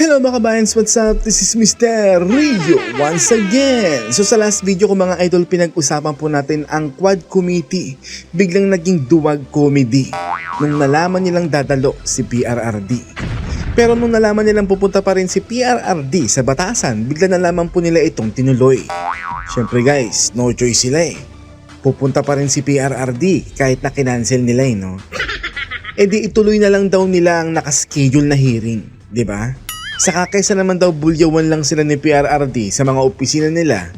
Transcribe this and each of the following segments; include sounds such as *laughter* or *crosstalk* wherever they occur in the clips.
Hello mga kabayans, what's up? This is Mr. Rio once again. So sa last video ko mga idol, pinag-usapan po natin ang Quad Committee. Biglang naging duwag comedy nung nalaman nilang dadalo si PRRD. Pero nung nalaman nilang pupunta pa rin si PRRD sa batasan, bigla nalaman po nila itong tinuloy. Siyempre guys, no choice sila eh. Pupunta pa rin si PRRD kahit na kinancel nila eh, no? *laughs* E di ituloy na lang daw nila ang nakaschedule na hearing, di ba? Saka kaysa naman daw bulyawan lang sila ni PRRD sa mga opisina nila,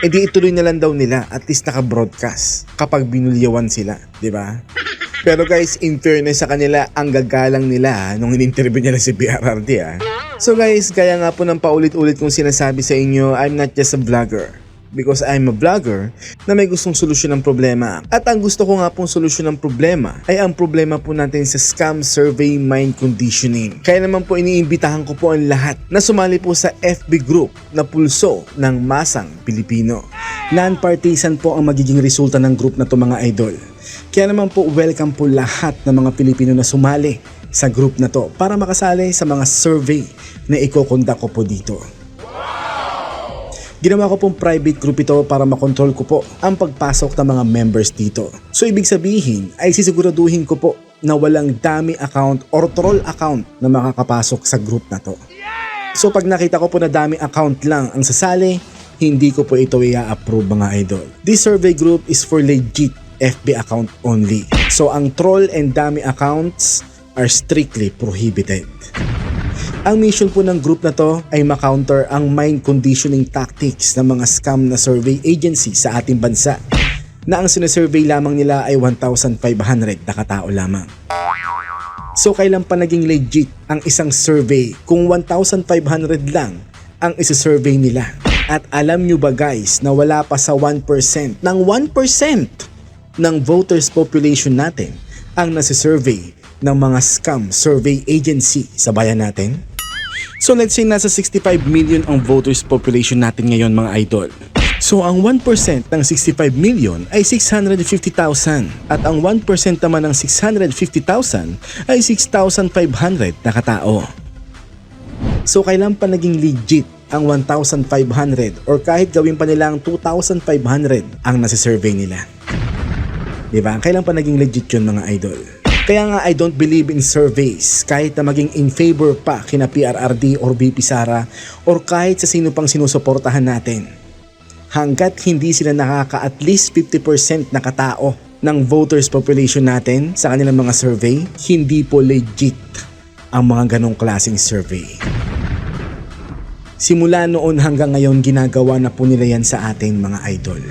e di ituloy na lang daw nila at least naka-broadcast kapag binulyawan sila, di ba? Pero guys, in fairness sa kanila, ang gagalang nila ha, nung in-interview nila si PRRD ha. So guys, kaya nga po ng paulit-ulit kong sinasabi sa inyo, I'm not just a vlogger because I'm a vlogger na may gustong solusyon ng problema. At ang gusto ko nga pong solusyon ng problema ay ang problema po natin sa scam survey mind conditioning. Kaya naman po iniimbitahan ko po ang lahat na sumali po sa FB group na pulso ng Masang Pilipino. Non-partisan po ang magiging resulta ng group na to mga idol. Kaya naman po welcome po lahat ng mga Pilipino na sumali sa group na to para makasali sa mga survey na ikokondak ko po dito. Ginawa ko pong private group ito para makontrol ko po ang pagpasok ng mga members dito. So ibig sabihin ay sisiguraduhin ko po na walang dami account or troll account na makakapasok sa group na to. So pag nakita ko po na dami account lang ang sasali, hindi ko po ito i-approve mga idol. This survey group is for legit FB account only. So ang troll and dami accounts are strictly prohibited. Ang mission po ng group na to ay makounter ang mind conditioning tactics ng mga scam na survey agency sa ating bansa na ang sinasurvey lamang nila ay 1,500 na katao lamang. So kailan pa naging legit ang isang survey kung 1,500 lang ang isa-survey nila? At alam nyo ba guys na wala pa sa 1% ng 1% ng voters population natin ang nasa-survey ng mga scam survey agency sa bayan natin? So let's say nasa 65 million ang voters population natin ngayon mga idol. So ang 1% ng 65 million ay 650,000 at ang 1% naman ng 650,000 ay 6,500 na katao. So kailan pa naging legit ang 1,500 or kahit gawin pa nilang 2,500 ang nasa-survey nila? Diba? Kailan pa naging legit yun mga idol? Kaya nga I don't believe in surveys kahit na maging in favor pa kina PRRD or VP Sara or kahit sa sino pang sinusuportahan natin. Hanggat hindi sila nakaka at least 50% na katao ng voters population natin sa kanilang mga survey, hindi po legit ang mga ganong klaseng survey. Simula noon hanggang ngayon ginagawa na po nila yan sa ating mga idol.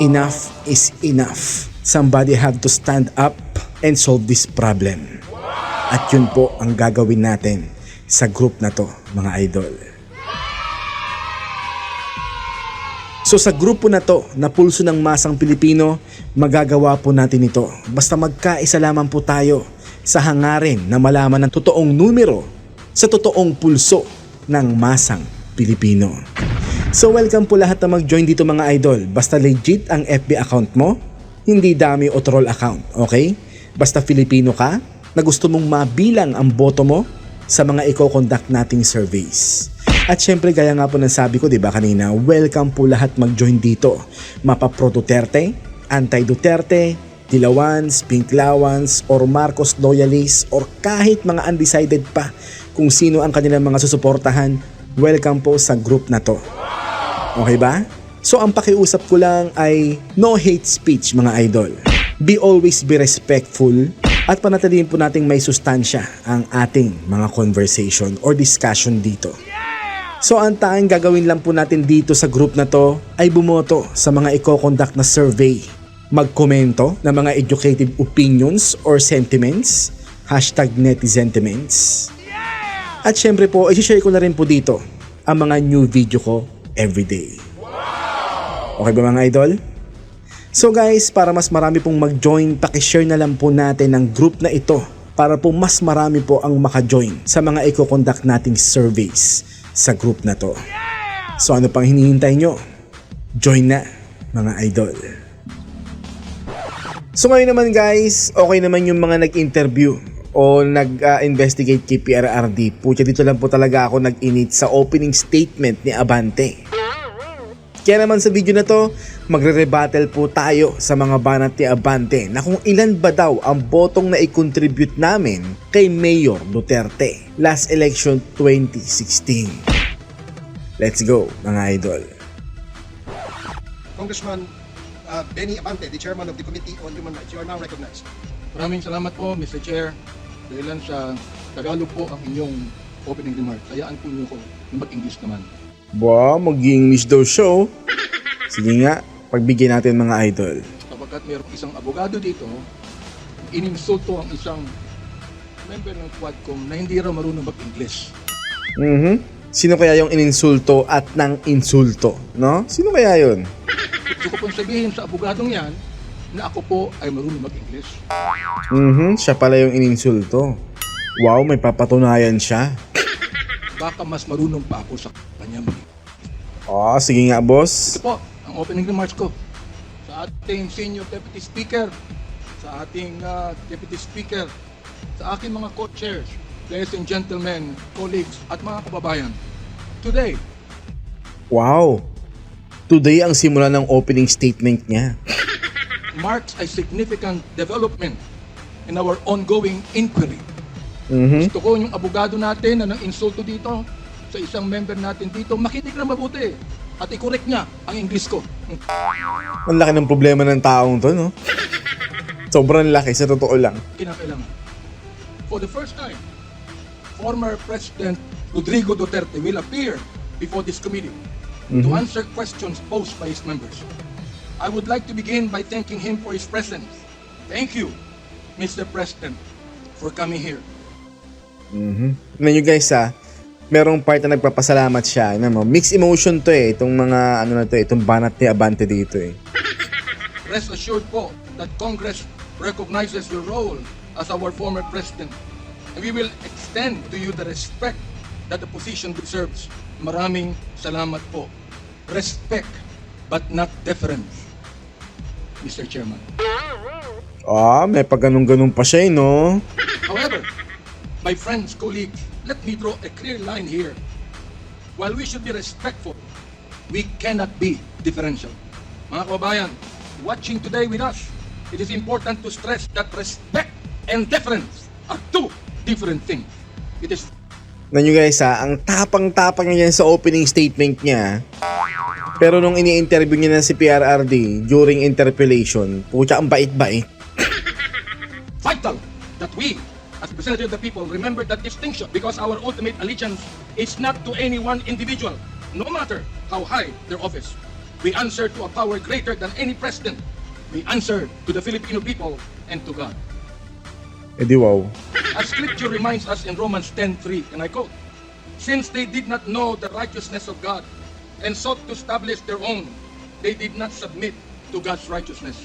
Enough is enough. Somebody have to stand up and solve this problem. At yun po ang gagawin natin sa group na to, mga idol. So sa grupo na to, na pulso ng masang Pilipino, magagawa po natin ito. Basta magkaisa lamang po tayo sa hangarin na malaman ng totoong numero sa totoong pulso ng masang Pilipino. So welcome po lahat na mag-join dito mga idol. Basta legit ang FB account mo, hindi dami o troll account, okay? Basta Filipino ka na gusto mong mabilang ang boto mo sa mga i-conduct nating surveys. At syempre gaya nga po ng sabi ko 'di ba kanina, welcome po lahat mag-join dito. Mapa pro Duterte, anti Duterte, Dilawans, Pinklawans, or Marcos loyalists, or kahit mga undecided pa kung sino ang kanilang mga susuportahan, welcome po sa group na to. Okay ba? So ang pakiusap ko lang ay no hate speech mga idol. Be always be respectful at panatilihin po nating may sustansya ang ating mga conversation or discussion dito. So ang tanging gagawin lang po natin dito sa group na to ay bumoto sa mga i-conduct na survey. Magkomento ng mga educative opinions or sentiments, hashtag netizentiments. At syempre po, i-share ko na rin po dito ang mga new video ko everyday. Okay ba mga idol? So guys, para mas marami pong mag-join, pakishare na lang po natin ang group na ito para po mas marami po ang maka-join sa mga i-conduct nating surveys sa group na to. So ano pang hinihintay nyo? Join na mga idol. So ngayon naman guys, okay naman yung mga nag-interview o nag-investigate kay PRRD. Pucha, dito lang po talaga ako nag-init sa opening statement ni Abante. Kaya naman sa video na to, magre-rebuttal po tayo sa mga banat ni Abante na kung ilan ba daw ang botong na i-contribute namin kay Mayor Duterte last election 2016. Let's go mga idol. Congressman uh, Benny Abante, the chairman of the Committee on Human Rights. You are now recognized. Maraming salamat po, Mr. Chair. Dahilan sa Tagalog po ang inyong opening remarks. Hayaan po niyo ko na mag-English naman. Ba, mag-English daw show. Sige nga, pagbigyan natin mga idol. Kapagkat mayroong isang abogado dito, ininsulto ang isang member ng Quadcom na hindi raw marunong mag-English. Mhm. Sino kaya yung ininsulto at nang insulto, no? Sino kaya yun? Gusto ko pong sabihin sa abogadong yan na ako po ay marunong mag-English. Mhm, siya pala yung ininsulto. Wow, may papatunayan siya. Baka mas marunong pa ako sa kanya. Oh, sige nga, boss. Ito po, ang opening remarks ko. Sa ating senior deputy speaker, sa ating ah, deputy speaker, sa aking mga co-chairs, ladies and gentlemen, colleagues, at mga kababayan. Today, Wow. Today ang simula ng opening statement niya. marks a significant development in our ongoing inquiry. Mhm. Gusto ko yung abogado natin na nang insulto dito sa isang member natin dito, makinig na mabuti at i-correct niya ang English ko. Ang laki ng problema ng taong to, no? Sobrang laki, sa totoo lang. kinakailangan. For the first time, former President Rodrigo Duterte will appear before this committee to answer questions posed by his members. I would like to begin by thanking him for his presence. Thank you, Mr. President, for coming here. Mhm. Tignan nyo guys ha, merong part na nagpapasalamat siya. Ano mo, mixed emotion to eh, itong mga ano na to, eh, itong banat ni Abante dito eh. *laughs* Rest assured po that Congress recognizes your role as our former president. And we will extend to you the respect that the position deserves. Maraming salamat po. Respect, but not deference. Mr. Chairman. Ah, may pag ganun-ganun pa siya eh, no? However, my friends, colleagues, let me draw a clear line here. While we should be respectful, we cannot be differential. Mga kababayan, watching today with us, it is important to stress that respect and deference are two different things. It is Tignan nyo guys ha, ang tapang-tapang niya sa opening statement niya. Pero nung ini-interview niya na si PRRD during interpellation, pucha ang bait-bait. vital as of the people, remember that distinction because our ultimate allegiance is not to any one individual, no matter how high their office. We answer to a power greater than any president. We answer to the Filipino people and to God. Eh wow. As scripture reminds us in Romans 10:3, and I quote, Since they did not know the righteousness of God and sought to establish their own, they did not submit to God's righteousness.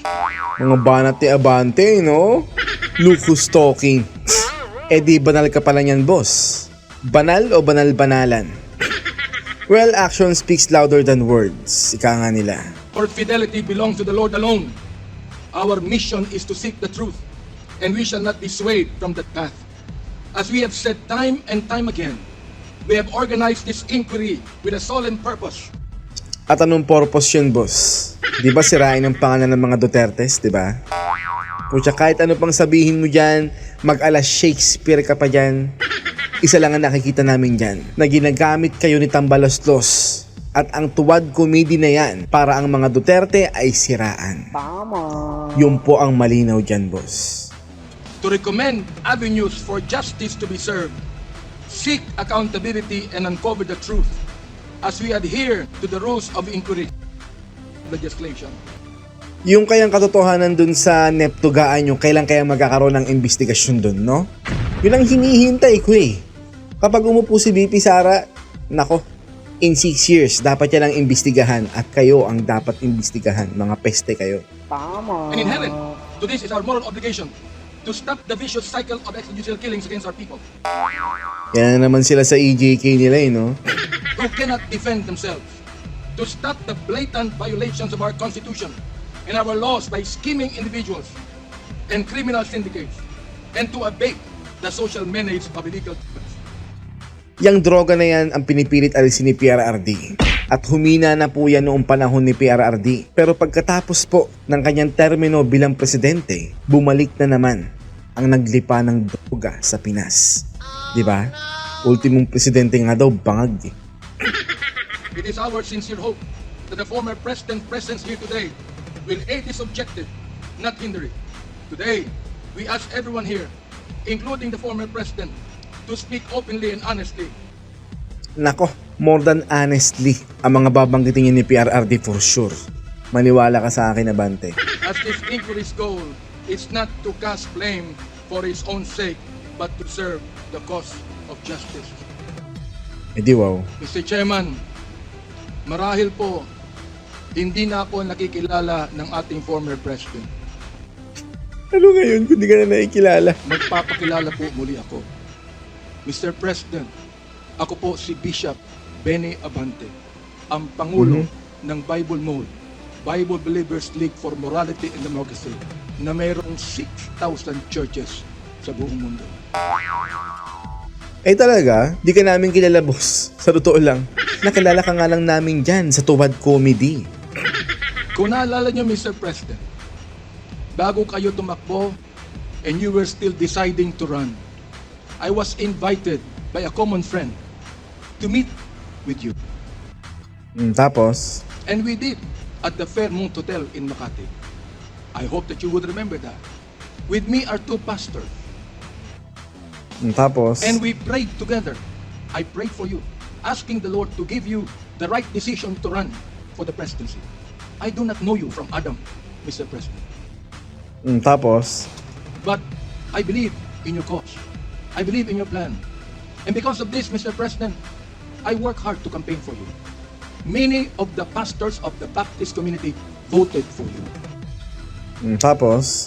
Mga banat ni Abante, no? Look who's talking. *laughs* Eh di banal ka pala niyan, boss. Banal o banal-banalan? Well, action speaks louder than words. Ika nga nila. Our fidelity belongs to the Lord alone. Our mission is to seek the truth, and we shall not be swayed from that path. As we have said time and time again, we have organized this inquiry with a solemn purpose At anong purpose yun, boss? Di ba sirain ang pangalan ng mga Dutertes, di ba? Pucha, kahit ano pang sabihin mo dyan, mag-alas Shakespeare ka pa dyan. Isa lang ang nakikita namin dyan, na ginagamit kayo ni Tambaloslos. At ang tuwad komedy na yan para ang mga Duterte ay siraan. Yun po ang malinaw dyan, boss. to recommend avenues for justice to be served, seek accountability, and uncover the truth as we adhere to the rules of inquiry legislation. Yung kayang katotohanan dun sa Neptugaan yung kailan kaya magkakaroon ng investigasyon dun, no? Yun ang hinihintay ko eh. Kapag umupo si BP Sara, nako, in 6 years, dapat yan ang imbestigahan at kayo ang dapat imbestigahan. Mga peste kayo. And inherent to this is our moral obligation to stop the vicious cycle of extrajudicial killings against our people Yan na naman sila sa EJK nila eh, no? who cannot defend themselves, to stop the blatant violations of our Constitution and our laws by scheming individuals and criminal syndicates, and to abate the social menace of illegal drugs. Yang droga na yan ang pinipilit alisin ni PRRD. At humina na po yan noong panahon ni PRRD. Pero pagkatapos po ng kanyang termino bilang presidente, bumalik na naman ang naglipa ng droga sa Pinas. Di ba? Ultimong presidente nga daw, bangag eh. It is our sincere hope that the former president's presence here today will aid this objective, not hinder it. Today, we ask everyone here, including the former president, to speak openly and honestly Nako, more than honestly, ang mga babanggitin niya ni PRRD for sure. Maniwala ka sa akin, Abante. as this inquiry's goal is not to cast blame for its own sake, but to serve the cause of justice. Eh di wow. Mr. Chairman, marahil po, hindi na ako nakikilala ng ating former president. Ano ngayon kung di ka na nakikilala? Magpapakilala po muli ako. Mr. President, ako po si Bishop Benny Abante, ang Pangulo ng Bible Mode, Bible Believers League for Morality and Democracy, na mayroong 6,000 churches sa buong mundo. Eh talaga, di ka namin kilala boss. Sa totoo lang. Nakilala ka nga lang namin dyan sa Tuwad Comedy. Kung naalala nyo, Mr. President, bago kayo tumakbo and you were still deciding to run, I was invited by a common friend to meet with you. Mm, tapos, And we did at the Fairmont Hotel in Makati. I hope that you would remember that. With me are two pastors, mm, tapos, and we prayed together. I prayed for you, asking the Lord to give you the right decision to run for the presidency. I do not know you from Adam, Mr. President, mm, tapos, but I believe in your cause. I believe in your plan. And because of this, Mr. President, I work hard to campaign for you. Many of the pastors of the Baptist community voted for you. mm, tapos,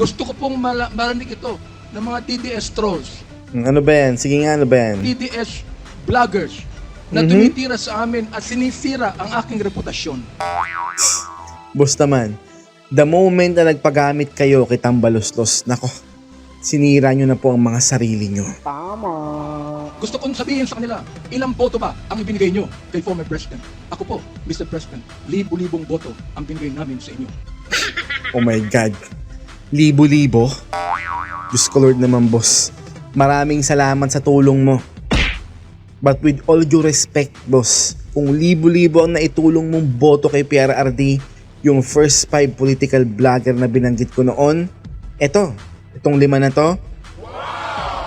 Gusto ko pong mala- marinig ito ng mga DDS trolls, mm, ano ba yan? Sige nga, ano ba yan? DDS vloggers na tumitira sa amin at sinisira ang aking reputasyon. Boss naman, the moment na nagpagamit kayo kay Tambalustos, nako, sinira nyo na po ang mga sarili nyo. Gusto kong sabihin sa kanila, ilang boto ba ang ibinigay nyo kay former president? Ako po, Mr. President, libo-libong boto ang binigay namin sa inyo. Oh my God. Libo-libo. Diyos ko Lord naman boss. Maraming salamat sa tulong mo. But with all due respect, boss, kung libo-libo ang naitulong mong boto kay PRRD, yung first five political vlogger na binanggit ko noon, eto, itong lima na to,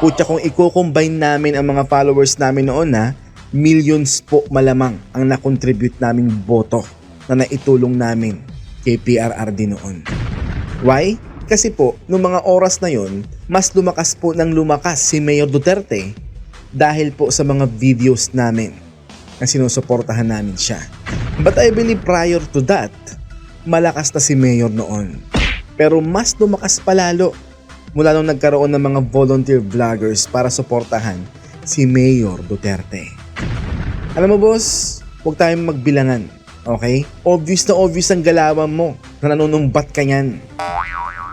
Putya kung i-combine namin ang mga followers namin noon na millions po malamang ang na-contribute naming boto na naitulong namin kay PRRD noon. Why? Kasi po, noong mga oras na yon, mas lumakas po ng lumakas si Mayor Duterte dahil po sa mga videos namin na sinusuportahan namin siya. But I believe prior to that, malakas na si Mayor noon. Pero mas lumakas palalo mula nung nagkaroon ng mga volunteer vloggers para suportahan si Mayor Duterte. Alam mo boss, huwag tayong magbilangan, okay? Obvious na obvious ang galawan mo na nanunumbat ka yan.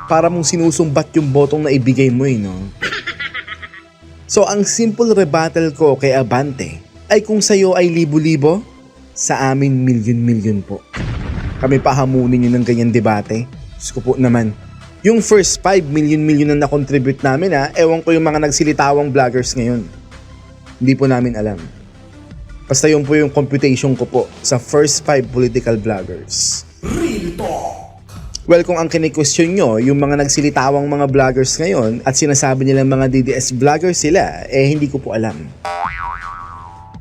Para mong sinusumbat yung botong na ibigay mo eh, no? *laughs* So ang simple rebuttal ko kay Abante ay kung sa'yo ay libo-libo, sa amin milyon-milyon po. Kami pahamunin yun ng ganyan debate. Diyos ko po naman, yung first 5 million-million na na-contribute namin ha, ewan ko yung mga nagsilitawang vloggers ngayon. Hindi po namin alam. Basta yun po yung computation ko po sa first 5 political vloggers. Well, kung ang kini-question nyo, yung mga nagsilitawang mga vloggers ngayon at sinasabi nilang mga DDS vloggers sila, eh hindi ko po alam.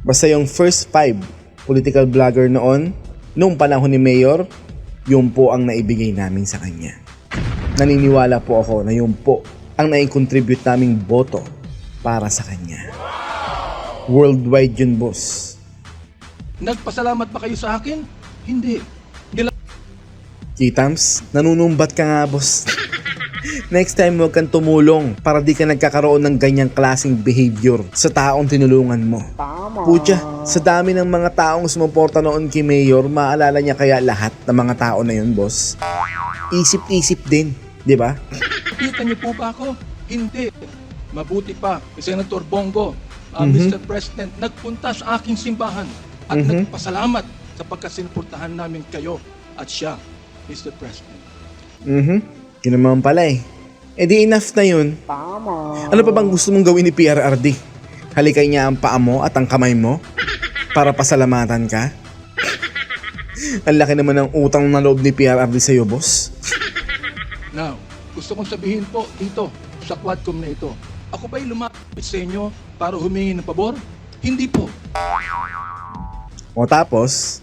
Basta yung first 5 political vlogger noon, nung panahon ni Mayor, yun po ang naibigay namin sa kanya naniniwala po ako na yun po ang nai-contribute naming boto para sa kanya. Worldwide yun, boss. Nagpasalamat ba kayo sa akin? Hindi. Nila- Kitams, nanunumbat ka nga, boss. *laughs* Next time, huwag kang tumulong para di ka nagkakaroon ng ganyang klaseng behavior sa taong tinulungan mo. Pucha, sa dami ng mga taong sumuporta noon kay Mayor, maalala niya kaya lahat ng mga tao na yun, boss? Isip-isip din, di ba? Kita niyo po ba ako? Hindi. Mabuti pa, si Senator Bongo, uh, Mhm. Mr. President, nagpunta sa aking simbahan at Mhm. nagpasalamat sapagkat sinuportahan namin kayo at siya, Mr. President. Mhm. Yun naman pala eh. E di enough na yun. Ano pa bang gusto mong gawin ni PRRD? Halikay niya ang paa mo at ang kamay mo? Para pasalamatan ka? ang laki naman ng utang na loob ni PRRD sa'yo, boss. Now, gusto kong sabihin po dito sa Quadcom na ito, ako ba'y lumapit sa inyo para humingi ng pabor? Hindi po. O tapos,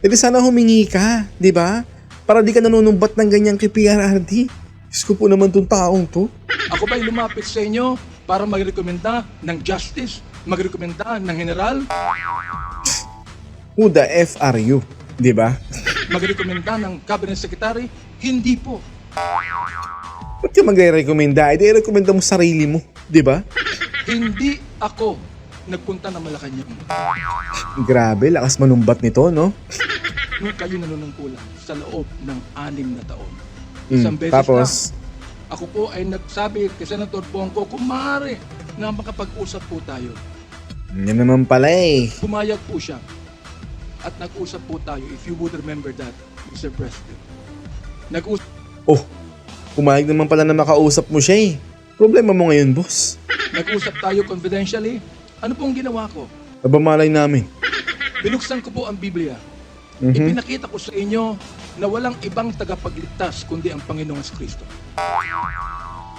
edi sana humingi ka, di ba? Para di ka nanunumbat ng ganyan kay PRRD. Diyos ko po naman tong taong to. Ako ba'y lumapit sa inyo para magrekomenda ng justice, magrekomenda ng general, Who the F are you? Di ba? magrekomenda ng cabinet secretary? Hindi po. Ba't ka magre-recommenda? Eh, di rekomenda mo sarili mo. Di ba? Hindi ako nagpunta ng Malacanang. Grabe, lakas manumbat nito, no? Nung kayo nanunungkulan sa loob ng anim na taon. Mm, Isang beses tapos? na, ako po ay nagsabi kay Senator Bongo, kung maaari na makapag-usap po tayo. Yan naman pala eh. Pumayag po siya. At nag-usap po tayo, if you would remember that, Mr. President. Nag-usap Oh, pumayag naman pala na makausap mo siya eh. Problema mo ngayon, boss. Nag-usap tayo confidentially. Ano pong ginawa ko? Nabamalay namin. Binuksan ko po ang Biblia. Mhm. Ipinakita ko sa inyo na walang ibang tagapagligtas kundi ang Panginoong Kristo.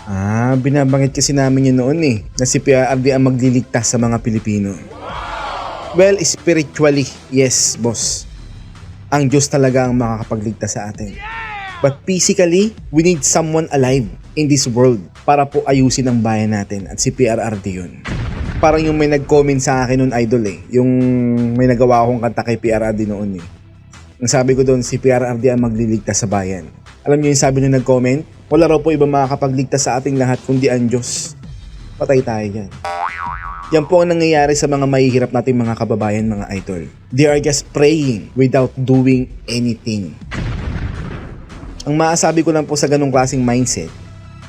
Ah, binabangit kasi namin yun noon eh, na si PRRD ang magliligtas sa mga Pilipino. Well, spiritually, yes, boss. Ang Diyos talaga ang makakapagligtas sa atin. But physically, we need someone alive in this world para po ayusin ang bayan natin at si PRRD yun. Parang yung may nag-comment sa akin noon idol eh, yung may nagawa akong kanta kay PRRD noon eh. Ang sabi ko doon, si PRRD ang magliligtas sa bayan. Alam niyo yung sabi nung nag-comment? Wala raw po iba makakapagligtas sa ating lahat kundi ang Diyos. Patay tayo dyan. Yan po ang nangyayari sa mga mahihirap nating mga kababayan, mga idol. They are just praying without doing anything. Ang maasabi ko lang po sa ganong klaseng mindset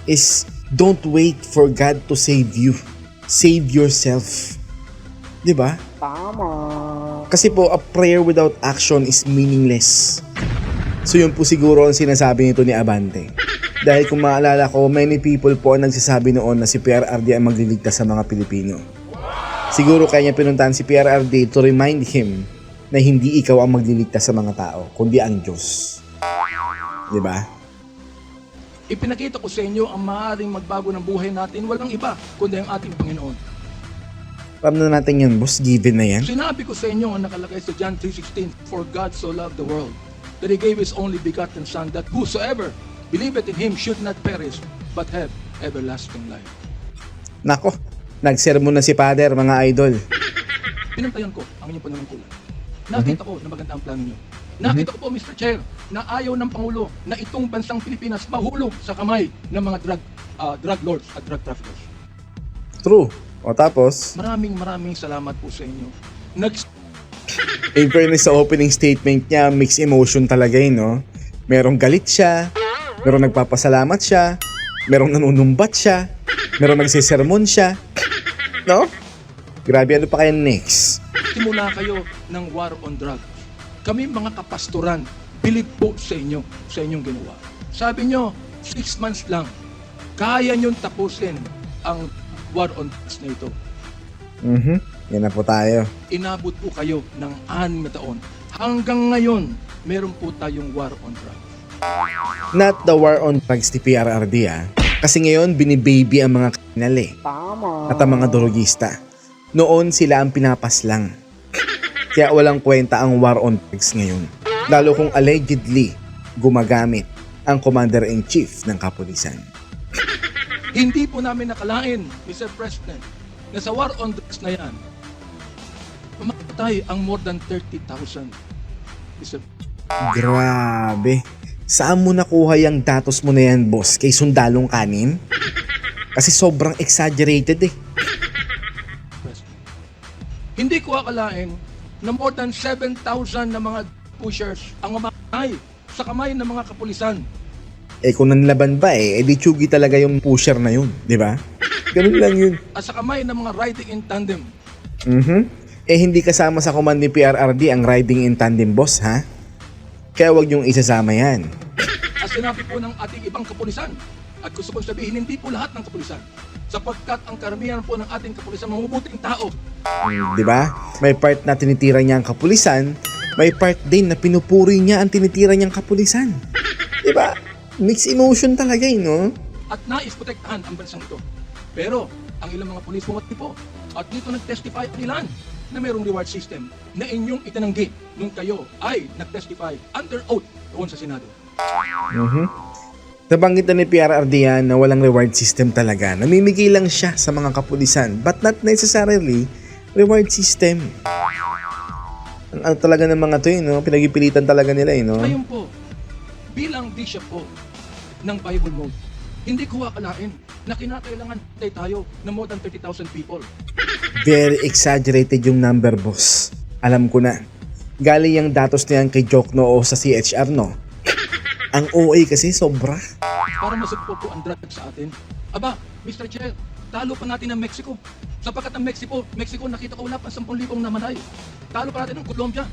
is don't wait for God to save you. Save yourself. 'Di ba? Kasi po, a prayer without action is meaningless. So yun po siguro ang sinasabi nito ni Abante. Dahil kung maalala ko, many people po ang nagsasabi noon na si PRRD ang magliligtas sa mga Pilipino. Siguro kaya niya pinuntahan si PRRD to remind him na hindi ikaw ang magliligtas sa mga tao, kundi ang Diyos. Di ba? Ipinakita ko sa inyo ang maaaring magbago ng buhay natin, walang iba kundi ang ating Panginoon. Alam na natin yan, boss. Given na yan. Sinabi ko sa inyo ang nakalagay sa John 3.16, For God so loved the world, that He gave His only begotten Son, that whosoever believeth in Him should not perish, but have everlasting life. Nako, nagsermon na si Father, mga idol. Pinantayan ko ang inyong panunungkulan. Nakita ko na maganda ang plano nyo. Nakita ko po, Mr. Chair, na ayaw ng Pangulo na itong bansang Pilipinas mahulog sa kamay ng mga drug ah, drug lords at drug traffickers. True. O tapos, Maraming maraming salamat po sa inyo. Nag in fairness sa opening statement niya, mixed emotion talaga yun, no? Merong galit siya, merong nagpapasalamat siya, merong nanunumbat siya, merong nagsisermon siya. No? Grabe, ano pa kaya next? simula kayo ng war on drugs. Kami mga kapastoran, bilib po sa inyo, sa inyong ginawa. Sabi nyo, six months lang, kaya nyo tapusin ang war on drugs na ito. Mhm. Yan na po tayo. Inabot po kayo ng anim na taon. Hanggang ngayon, meron po tayong war on drugs. Not the war on drugs ni PRRD ah. Kasi ngayon, binibaby ang mga kriminal eh. At ang mga drogista. Noon sila ang pinapas lang. Kaya walang kwenta ang war on drugs ngayon. Lalo kung allegedly gumagamit ang commander-in-chief ng kapulisan. Hindi po namin nakalain, Mr. President, na sa war on drugs na yan, mamatay ang more than 30,000. Mr. Grabe. Saan mo nakuha yung datos mo na yan, boss? Kay sundalong kanin? Kasi sobrang exaggerated eh. Hindi ko akalain na more than 7,000 na mga pushers ang mamatay sa kamay ng mga kapulisan. Eh kung nanlaban ba eh, edi tsugi talaga yung pusher na yun, di ba? Ganun lang yun. at sa kamay ng mga riding in tandem. Mhm. Eh hindi kasama sa command ni PRRD ang riding in tandem boss ha? Kaya wag yung isasama yan. At sinabi po ng ating ibang kapulisan, at gusto kong sabihin, hindi po lahat ng kapulisan. Sapagkat ang karamihan po ng ating kapulisan, mabubuting tao. Di ba? May part na tinitira niya ang kapulisan, may part din na pinupuri niya ang tinitira niyang kapulisan. Di ba? Mixed emotion talaga eh, no? at nais protektahan ang bansang ito. Pero ang ilang mga pulis pumati po at dito nag-testify ang ilan na mayroong reward system na inyong itinanggi nung kayo ay nag-testify under oath doon sa Senado. Mhm. Nabanggit na ni PRRD yan na walang reward system talaga. Namimigay lang siya sa mga kapulisan but not necessarily reward system. Ang ano talaga ng mga to yun, no? Pinagipilitan talaga nila eh, no? Ngayon po, bilang bishop po ng Bible Mode, hindi ko akalain na kinakailangan tayo tayo ng more than 30,000 people. Very exaggerated yung number, boss. Alam ko na. Galing yung datos niyan kay Jokno o sa CHR, no? Ang OA kasi sobra. para masugpo po ang drug sa atin. Aba, Mr. Chair, talo pa natin ang Mexico. Sapagkat ang Mexico, Mexico nakita ko wala pa 10,000 namatay. Talo pa natin ang Colombia.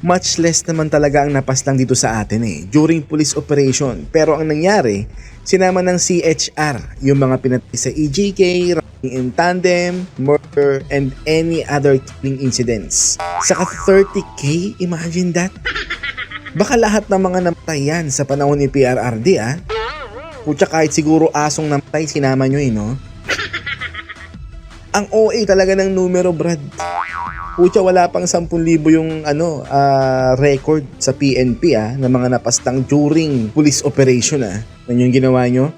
Much less naman talaga ang napaslang dito sa atin eh, during police operation. Pero ang nangyari, sinama ng CHR yung mga pinatay sa EJK, running in tandem, murder, and any other killing incidents. Saka 30k, imagine that. Baka lahat ng mga namatay yan sa panahon ni PRRD ah. Kutsa kahit siguro asong namatay, sinama nyo eh, no? Ang OA talaga ng numero, Brad. Pucha, wala pang 10,000 yung ano, ah, record sa PNP ah, na mga napastang during police operation ah. Ano yung ginawa nyo?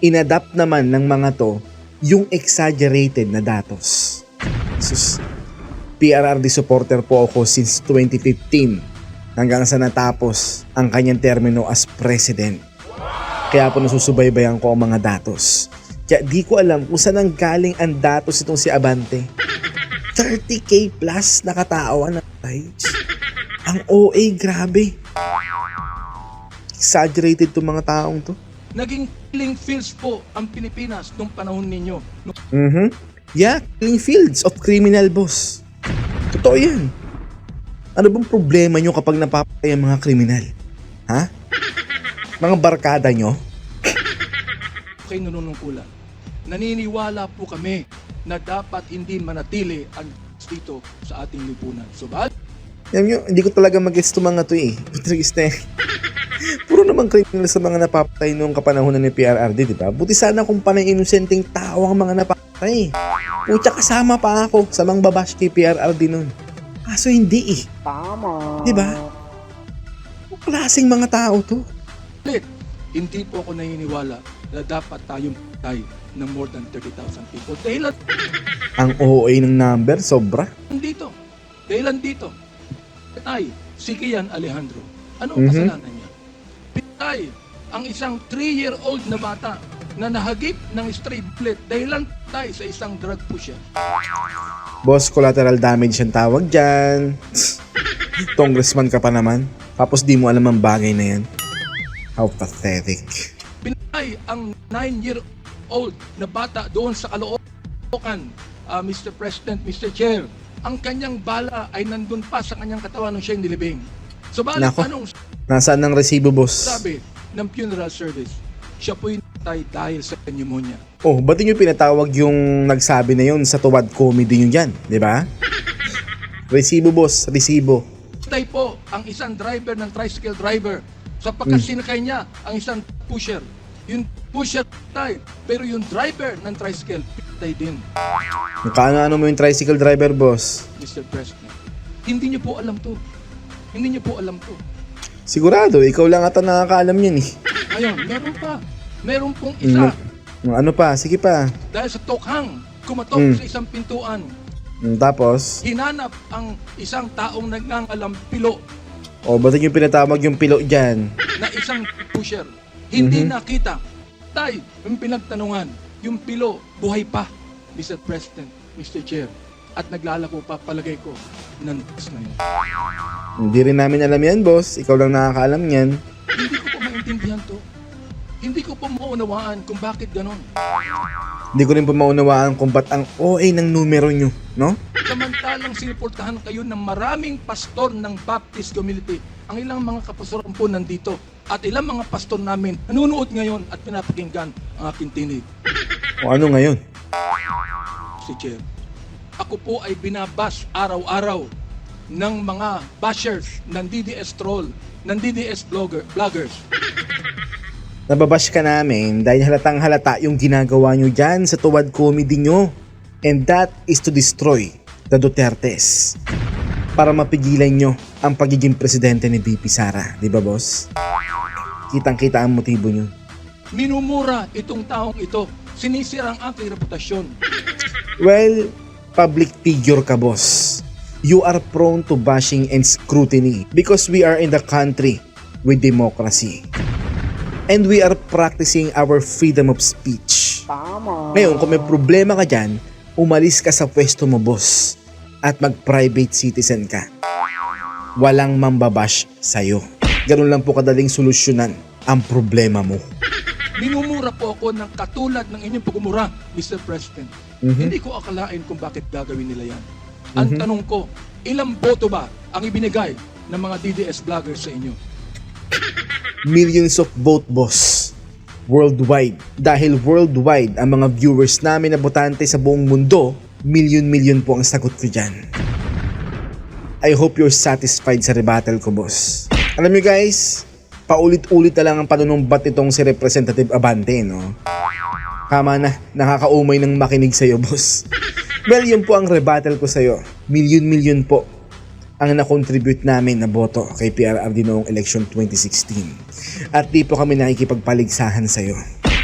Inadapt naman ng mga to yung exaggerated na datos. Sus, PRRD supporter po ako since 2015 hanggang sa natapos ang kanyang termino as president. Kaya po nasusubaybayan ko ang mga datos. Kaya di ko alam kung saan ang galing ang datos itong si Abante. 30k plus na guys. Ang OA, grabe. Exaggerated to mga taong to. Naging killing fields po ang Pilipinas nung panahon ninyo. Mhm. Yeah, killing fields of criminal boss. Totoo yan. Ano bang problema nyo kapag napapatay ang mga kriminal? Ha? Mga barkada nyo? kayo nanunungkulan. Naniniwala po kami na dapat hindi manatili ang dito sa ating lipunan. Subalit, Alam nyo, hindi ko talaga mag-gets to mga to eh. *laughs* Eh. Puro naman criminal sa mga napapatay noong kapanahonan ni PRRD, di ba? Buti sana kung panay inosenteng tao ang mga napapatay. Putya kasama pa ako sa mga babash kay PRRD noon. Kaso hindi eh. Tama. Di ba? Klaseng mga tao to? hindi po ako naniniwala na dapat tayong patay ng more than 30,000 people. Dahilan *laughs* Ang OA ng number, sobra. dito. Dahilan dito. Pitay, si Kian Alejandro. Ano ang Mhm. kasalanan niya? Pitay, ang isang 3-year-old na bata na nahagip ng stray bullet dahilan tayo sa isang drug pusher. Boss, collateral damage ang tawag dyan. *laughs* Congressman ka pa naman. Tapos di mo alam ang bagay na yan. How pathetic. Pinay ang 9-year-old na bata doon sa Caloocan, ah, Mr. President, Mr. Chair. Ang kanyang bala ay nandun pa sa kanyang katawan nung siya'y nilibing. So bakit Nako. anong Nasaan ang resibo, boss? sabi ng funeral service? Siya po'y natay dahil sa pneumonia. Oh, ba't nyo pinatawag yung nagsabi na yun sa tuwad comedy nyo dyan? Di ba? resibo, boss. Resibo. Patay po ang isang driver ng tricycle driver sapagkat sinakay niya ang isang pusher. Yung pusher patay, pero yung driver ng tricycle patay din. Nakaano mo yung tricycle driver, boss? Mr. President. Hindi niyo po alam to. Hindi niyo po alam to. Sigurado, ikaw lang ata nakakaalam yan eh. Ngayon, meron pa. Meron pong isa. Ano pa? Sige pa. Dahil sa tokhang, kumatok Mm. sa isang pintuan. Mm, Tapos, Hinanap ang isang taong nagngangalam pilo oh, ba't nyo pinatawag yung pilo dyan? na isang pusher. Hindi Mhm. nakita. Tay, yung pinagtanungan, yung pilo, buhay pa, Mr. President, Mr. Chair. At naglalako pa, palagay ko, ng na yun. Hindi rin namin alam yan, boss. Ikaw lang nakakaalam yan. Hindi ko po maintindihan to. Hindi ko po maunawaan kung bakit ganon. Hindi ko rin po maunawaan kung ba't ang OA ng numero nyo, no? Samantalang sinuportahan kayo ng maraming pastor ng Baptist community. Ang ilang mga kapastoran po nandito. At ilang mga pastor namin nanonood ngayon at pinapakinggan ang aking tinig. O ano ngayon? Si Chair. Ako po ay binabash araw-araw ng mga bashers ng DDS troll, ng DDS blogger, vloggers. Nababash ka namin dahil halatang halata yung ginagawa nyo dyan sa tuwad comedy nyo. And that is to destroy the Dutertes. Para mapigilan nyo ang pagiging presidente ni BP Sara. Di ba boss? Kitang-kita ang motibo nyo. Minumura itong taong ito. Sinisira ang aking reputasyon. Well, public figure ka boss. You are prone to bashing and scrutiny because we are in the country with democracy. And we are practicing our freedom of speech. Ngayon, kung may problema ka dyan, umalis ka sa pwesto mo, boss. At mag-private citizen ka. Walang mambabash sa'yo. Ganun lang po kadaling solusyonan ang problema mo. Minumura po ako ng katulad ng inyong pagmumura, Mr. President. Hindi ko akalain kung bakit gagawin nila yan. Ang tanong ko, ilang boto ba ang ibinigay ng mga DDS vloggers sa inyo? millions of vote boss worldwide. Dahil worldwide ang mga viewers namin na botante sa buong mundo, million-million po ang sagot ko dyan. I hope you're satisfied sa rebuttal ko, boss. Alam nyo guys, paulit-ulit na lang ang panunumbat itong si Representative Abante, no? Tama na, nakakaumay ng makinig sa'yo, boss. *laughs* Well, yun po ang rebuttal ko sa'yo. Million-million po ang na-contribute namin na boto kay PRRD noong election 2016. At di po kami nakikipagpaligsahan sa iyo.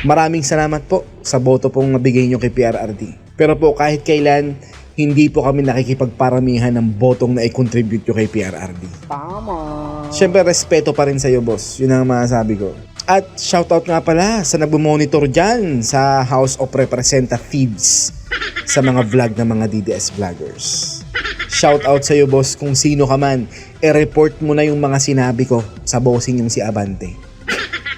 Maraming salamat po sa boto pong nabigay nyo kay PRRD. Pero po kahit kailan, hindi po kami nakikipagparamihan ng botong na i-contribute nyo kay PRRD. Tama. Siyempre, respeto pa rin sa iyo, boss. Yun ang masasabi ko. At shoutout nga pala sa nagmumonitor dyan sa House of Representatives sa mga vlog ng mga DDS vloggers. Shout out sa iyo boss kung sino ka man, i-report mo na yung mga sinabi ko sa bossing yung si Abante.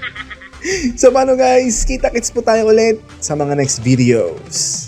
*laughs* so paano guys, kita-kits po tayo ulit sa mga next videos.